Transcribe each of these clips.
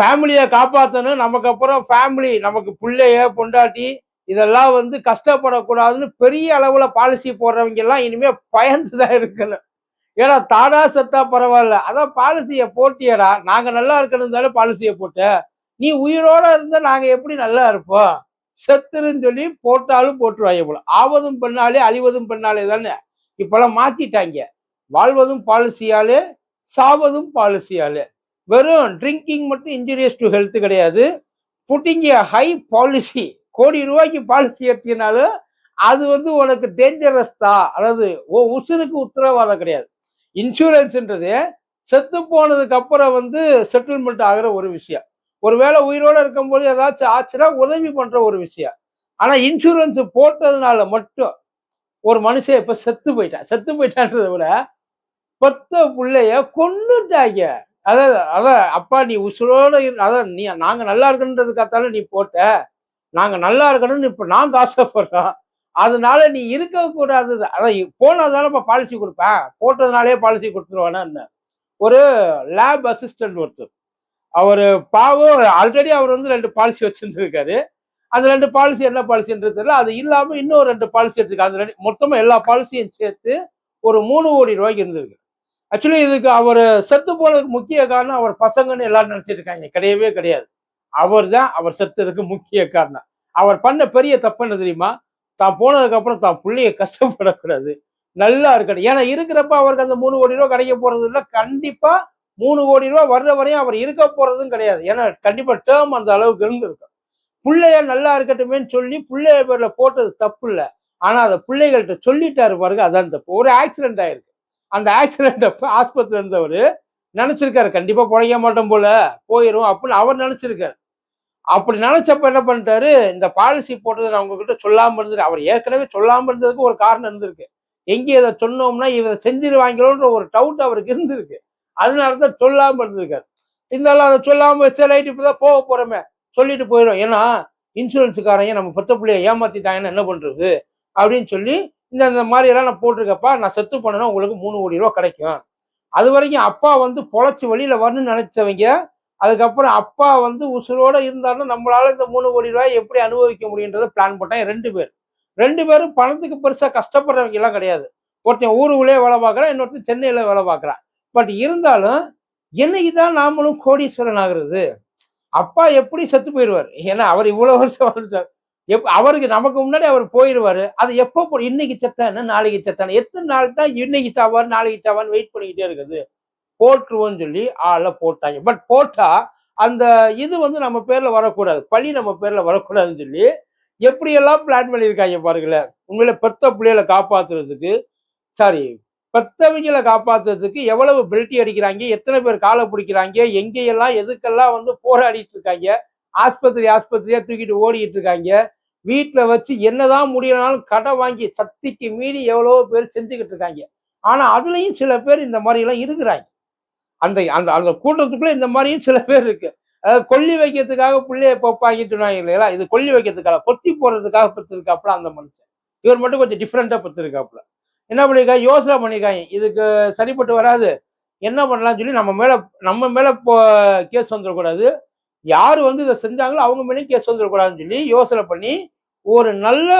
ஃபேமிலியை காப்பாற்றணும் நமக்கு அப்புறம் ஃபேமிலி நமக்கு பிள்ளைய பொண்டாட்டி இதெல்லாம் வந்து கஷ்டப்படக்கூடாதுன்னு பெரிய அளவுல பாலிசி போடுறவங்க எல்லாம் இனிமே பயந்து தான் இருக்கணும். ஏன்னா தாடா செத்தா பரவாயில்ல. அதான் பாலிசியை போட்டியடா. நாங்க நல்லா இருக்கணும் தானே பாலிசியை போட்ட. நீ உயிரோட இருந்தா நாங்க எப்படி நல்லா இருப்போம்? செத்துருன்னு சொல்லி போட்டாலும் போட்டுருவாங்க போல. ஆவதும் பண்ணாலே அழிவதும் பண்ணாலே தானே. இப்பெல்லாம் மாத்திட்டாங்க. வாழ்வதும் பாலிசியாலே சாவதும் பாலிசியாலே வெறும் ட்ரிங்கிங் மட்டும் இன்ஜுரியஸ் டு ஹெல்த் கிடையாது. புட்டிங் ஏ ஹை பாலிசி கோடி ரூபாய்க்கு பாலிசி எடுத்தீங்கனாலும் அது வந்து உனக்கு டேஞ்சரஸ் தான் அதாவது ஓ உசுருக்கு உத்தரவாதம் கிடையாது. இன்சூரன்ஸ்ன்றது செத்து போனதுக்கு அப்புறம் வந்து செட்டில்மெண்ட் ஆகிற ஒரு விஷயம். ஒருவேளை உயிரோட இருக்கும்போது ஏதாச்சும் ஆச்சுன்னா உதவி பண்ணுற ஒரு விஷயம். ஆனால் இன்சூரன்ஸ் போட்டதுனால மட்டும் ஒரு மனுஷன் இப்போ செத்து போயிட்டான். செத்து போயிட்டான்றதை விட பத்த பிள்ளைய கொன்னுட்டாங்க. அதாவது அதான் அப்பா நீ உசுரோட அதான் நீ நாங்க நல்லா இருக்கணுன்றதுக்காத்தால நீ போட்ட. நாங்க நல்லா இருக்கணும்னு இப்ப நாங்க ஆசைப்படுறோம் அதனால நீ இருக்க கூடாது. அதான் போனதுனால இப்ப பாலிசி கொடுப்பேன். போட்டதுனாலே பாலிசி கொடுத்துருவானா என்ன? ஒரு லேப் அசிஸ்டன்ட் ஒருத்தர். அவர் பாவம் ஆல்ரெடி அவர் வந்து ரெண்டு பாலிசி வச்சிருந்துருக்காரு. அந்த ரெண்டு பாலிசி என்ன பாலிசின்றது தெரியல. அது இல்லாமல் இன்னும் ரெண்டு பாலிசி வச்சிருக்காரு. அந்த ரெண்டு மொத்தமாக எல்லா பாலிசியும் சேர்த்து ஒரு மூணு கோடி ரூபாய்க்கு இருந்திருக்கு. ஆக்சுவலி இதுக்கு அவர் செத்து போனதுக்கு முக்கிய காரணம் அவர் பசங்கன்னு எல்லாரும் நினைச்சிட்டு இருக்காங்க கிடையவே கிடையாது. அவர் தான் அவர் செத்ததுக்கு முக்கிய காரணம். அவர் பண்ண பெரிய தப்பு என்ன தெரியுமா? தான் போனதுக்கு அப்புறம் தான் பிள்ளைய கஷ்டப்படக்கூடாது. நல்லா இருக்கணும். ஏன்னா இருக்கிறப்ப அவருக்கு அந்த மூணு கோடி ரூபா கிடைக்க போறது இல்லை. கண்டிப்பா மூணு கோடி ரூபா வர்ற வரையும் அவர் இருக்க போறதும் கிடையாது. ஏன்னா கண்டிப்பா டேர்ம் அந்த அளவுக்கு இருந்திருக்கும். பிள்ளைய நல்லா இருக்கட்டுமேன்னு சொல்லி பிள்ளைய பேர்ல போட்டது தப்பு இல்லை. ஆனா அதை பிள்ளைகள்கிட்ட சொல்லிட்டாரு பாருங்க அதான் தப்பு. ஒரு ஆக்சிடென்ட் ஆயிருக்கு. அந்த ஆக்சிடென்ட் அப்ப ஆஸ்பத்திரி இருந்தவர் நினச்சிருக்காரு கண்டிப்பாக குறைய மாட்டோம் போல போயிடும் அப்படின்னு அவர் நினச்சிருக்காரு. அப்படி நினச்சப்ப என்ன பண்ணிட்டாரு இந்த பாலிசி போட்டதை நான் உங்ககிட்ட சொல்லாமல் இருந்தது அவர் ஏற்கனவே சொல்லாமல் இருந்ததுக்கு ஒரு காரணம் இருந்திருக்கு. எங்கே இதை சொன்னோம்னா இவரை செஞ்சிருவாங்களோன்ற ஒரு டவுட் அவருக்கு இருந்திருக்கு. அதனால தான் சொல்லாமல் இருந்திருக்காரு. இருந்தாலும் அதை சொல்லாம சரி இப்போ தான் போக போகிறோமே சொல்லிட்டு போயிடும் ஏன்னா இன்சூரன்ஸுக்காரங்க நம்ம பெத்த பிள்ளைய ஏமாத்திட்டாங்கன்னு என்ன பண்ணுறது அப்படின்னு சொல்லி இந்த இந்த மாதிரி எல்லாம் நான் போட்டிருக்கப்பா நான் செத்து பண்ணனா உங்களுக்கு மூணு கோடி ரூபா கிடைக்கும். அது வரைக்கும் அப்பா வந்து பொழைச்சி வெளியில வரணும்னு நினைச்சவங்க அதுக்கப்புறம் அப்பா வந்து உசுரோட இருந்தாலும் நம்மளால இந்த மூணு கோடி ரூபாய் எப்படி அனுபவிக்க முடியுன்றத பிளான் போட்டாங்க ரெண்டு பேர். ரெண்டு பேரும் பணத்துக்கு பெருசா கஷ்டப்படுறவங்க எல்லாம் கிடையாது. ஒருத்தன் ஊருக்குள்ளே வேலை பார்க்குறான் இன்னொருத்தன் சென்னையில வேலை பார்க்குறான். பட் இருந்தாலும் என்னைக்கு தான் நாமளும் கோடீஸ்வரன் ஆகுறது? அப்பா எப்படி செத்து போயிடுவார்? ஏன்னா அவர் இவ்வளவு வருஷம் வாழ்ந்தார். எப் அவருக்கு நமக்கு முன்னாடி அவர் போயிடுவாரு அது எப்போ போ இன்னைக்கு செத்தானு நாளைக்கு செத்தானு எத்தனை நாள் தான் இன்னைக்கு சாவார் நாளைக்கு சாவான்னு வெயிட் பண்ணிக்கிட்டே இருக்குது. போட்டுருவோன்னு சொல்லி ஆளை போட்டாங்க. பட் போட்டால் அந்த இது வந்து நம்ம பேரில் வரக்கூடாது. பழி நம்ம பேரில் வரக்கூடாதுன்னு சொல்லி எப்படியெல்லாம் பிளான் பண்ணியிருக்காங்க பாருங்களேன். உண்மையில பெத்த பிள்ளைகளை காப்பாற்றுறதுக்கு சாரி பெத்தவங்களை காப்பாற்றுறதுக்கு எவ்வளவு பெல்ட்டி அடிக்கிறாங்க எத்தனை பேர் காலை பிடிக்கிறாங்க எங்கேயெல்லாம் எதுக்கெல்லாம் வந்து போராடிட்டு இருக்காங்க ஆஸ்பத்திரி ஆஸ்பத்திரியாக தூக்கிட்டு ஓடிட்டு இருக்காங்க வீட்டில் வச்சு என்னதான் முடியலனாலும் கடை வாங்கி சக்திக்கு மீறி எவ்வளவோ பேர் செஞ்சுக்கிட்டு இருக்காங்க. ஆனா அதுலயும் சில பேர் இந்த மாதிரி எல்லாம் இருக்கிறாங்க. அந்த அந்த அந்த கூட்டத்துக்குள்ள இந்த மாதிரியும் சில பேர் இருக்கு. அதாவது கொல்லி வைக்கிறதுக்காக பிள்ளைய பொப்பாங்கிட்டு சொன்னாங்க இல்லையா இது கொல்லி வைக்கிறதுக்காக பொத்தி போடுறதுக்காக பத்திருக்காப்புல அந்த மனுஷன். இவர் மட்டும் கொஞ்சம் டிஃப்ரெண்ட்டாக பத்திருக்காப்புல என்ன பண்ணிருக்காங்க யோசனை பண்ணிருக்காங்க. இதுக்கு சரிப்பட்டு வராது. என்ன பண்ணலாம்னு சொல்லி நம்ம மேல நம்ம மேலே கேஸ் வந்துடக்கூடாது. யார் வந்து இதை செஞ்சாங்களோ அவங்க மேலேயும் கேஸ் வந்துடக்கூடாதுன்னு சொல்லி யோசனை பண்ணி ஒரு நல்ல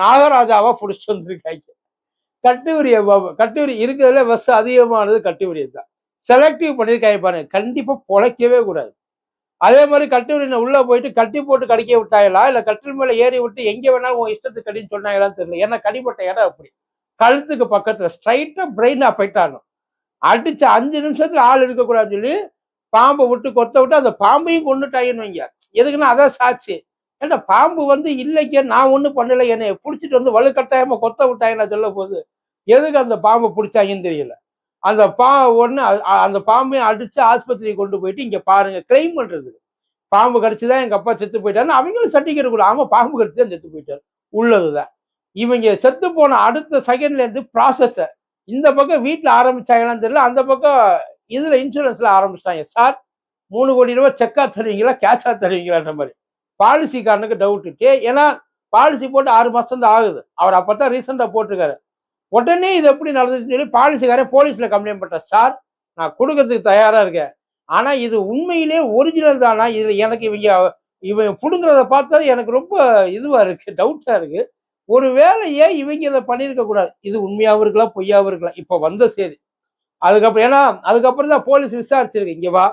நாகராஜாவாக பிடிச்சிட்டு வந்திருக்காங்க. கட்டுவரிய கட்டுவரி இருக்கிறதுல பஸ் அதிகமானது கட்டுவரி தான். செலக்டிவ் பண்ணியிருக்காங்க பாருங்க. கண்டிப்பாக பொழைக்கவே கூடாது. அதே மாதிரி கட்டுவரினை உள்ளே போயிட்டு கட்டி போட்டு கடிக்க விட்டாங்களா இல்லை கட்டில் மேலே ஏறி விட்டு எங்கே வேணாலும் உன் இஷ்டத்துக்கு கடின்னு சொன்னாங்களான்னு தெரியல. ஏன்னா கடிப்பட்ட இடம் அப்படி. கழுத்துக்கு பக்கத்தில் ஸ்ட்ரைட்டாக பிரெயினா போயிட்டாங்க அடிச்ச அஞ்சு நிமிஷத்துல ஆள் இருக்கக்கூடாதுன்னு சொல்லி பாம்பை விட்டு கொத்த விட்டு அந்த பாம்பையும் கொண்டுட்டாயின்னு வைங்க. எதுக்குன்னா அதான் சாட்சி. ஏன்னா பாம்பு வந்து இல்லைங்க நான் ஒன்றும் பண்ணலை என்னை பிடிச்சிட்டு வந்து வலுக்கட்டாயமா கொத்த விட்டாயின்னு சொல்ல போது எதுக்கு அந்த பாம்பை பிடிச்சாங்கன்னு தெரியல. அந்த பா ஒன்று அந்த பாம்பையும் அடித்து ஆஸ்பத்திரி கொண்டு போயிட்டு இங்கே பாருங்க கிளைம் பண்ணுறது பாம்பு கடிச்சுதான் எங்கள் அப்பா செத்து போயிட்டாருன்னு அவங்களும் சர்டிஃபிகேட் கூட ஆமாம் பாம்பு கடிச்சு தான் செத்து போயிட்டாரு. உள்ளதுதான். இவங்க செத்து போன அடுத்த செகண்ட்லேருந்து ப்ராசஸை இந்த பக்கம் வீட்டில் ஆரம்பிச்சாங்களான்னு தெரியல அந்த பக்கம் இதுல இன்சூரன்ஸ்ல ஆரம்பிச்சிட்டாங்க. சார் மூணு கோடி ரூபாய் செக்கா தருவீங்களா? கேஷா தருவீங்களான்ற மாதிரி. பாலிசிக்காரனுக்கு டவுட்டு ஏன்னா பாலிசி போட்டு ஆறு மாசம் தான் ஆகுது. அவர் அப்பதான் ரீசெண்டா போட்டிருக்காரு. உடனே இது எப்படி நடந்துச்சுன்னு சொல்லி பாலிசிக்காரன் போலீஸ்ல கம்ப்ளைண்ட் பண்ற சார் நான் கொடுக்கறதுக்கு தயாரா இருக்கேன். ஆனா இது உண்மையிலே ஒரிஜினல் தானா? இதுல எனக்கு இவங்க இவன் பிடுங்கிறத பார்த்தா எனக்கு ரொம்ப இதுவா இருக்கு டவுட்டா இருக்கு. ஒரு வேலையே இவங்க இதை பண்ணியிருக்க கூடாது இது உண்மையாவும் இருக்கலாம் பொய்யாவும் இருக்கலாம். இப்ப வந்த செய்தி. அதுக்கப்புறம் ஏன்னா அதுக்கப்புறம் தான் போலீஸ் விசாரிச்சிருக்கு. இங்கே வா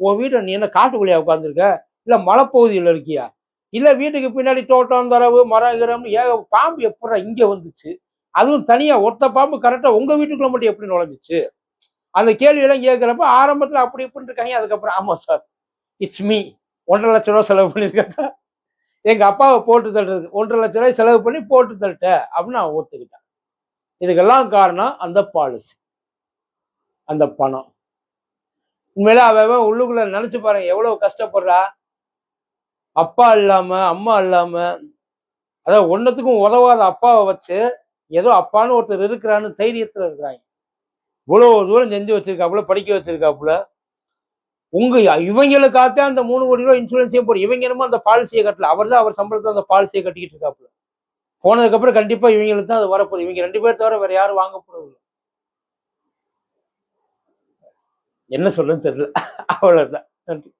உன் வீட்டை நீ என்ன காட்டுக்குள்ளேயா உட்காந்துருக்க இல்லை மலைப்பகுதியில் இருக்கியா? இல்லை வீட்டுக்கு பின்னாடி தோட்டம் தரவு மரம் கிரம் ஏக பாம்பு எப்படா இங்கே வந்துச்சு? அதுவும் தனியாக ஒத்த பாம்பு கரெக்டாக உங்கள் வீட்டுக்குள்ள மட்டும் எப்படி நுழைஞ்சிச்சு? அந்த கேள்வி எல்லாம் ஆரம்பத்தில் அப்படி இப்படின்னு இருக்காங்க. அதுக்கப்புறம் ஆமா சார் இட்ஸ் மீ ஒன்றரை லட்ச ரூபா செலவு பண்ணியிருக்கேன் எங்கள் அப்பாவை போட்டு தள்ளுறது ஒன்றரை லட்ச ரூபாய் செலவு பண்ணி போட்டு தள்ளிட்டேன் அப்படின்னு நான் ஒத்துக்கிட்டேன். இதுக்கெல்லாம் காரணம் அந்த பாலிசி அந்த பணம். உண்மையில அவன் உள்ளுக்குள்ள நினைச்சு பாருங்க எவ்வளவு கஷ்டப்படுறா. அப்பா இல்லாம அம்மா இல்லாம அதாவது ஒன்னத்துக்கும் உதவாத அப்பாவை வச்சு ஏதோ அப்பான்னு ஒருத்தர் இருக்கிறான்னு தைரியத்துல இருக்கிறாங்க. இவ்வளவு தூரம் செஞ்சு வச்சிருக்காப்புல படிக்க வச்சிருக்காப்புல. உங்க இவங்களுக்காகத்தான் அந்த மூணு கோடி ரூபாய் இன்சூரன்ஸே போடும் இவங்க என்னமோ அந்த பாலிசியை கட்டல. அவர் தான் அவர் சம்பளத்தை அந்த பாலிசியை கட்டிக்கிட்டு இருக்காப்புல. போனதுக்கப்புறம் கண்டிப்பா இவங்களுக்கு தான் அது வரப்போகுது. இவங்க ரெண்டு பேர் தவிர வேற யாரும் வாங்க போறது என்ன சொல்றேன்னு தெரியல. அவ்வளவுதான். நன்றி.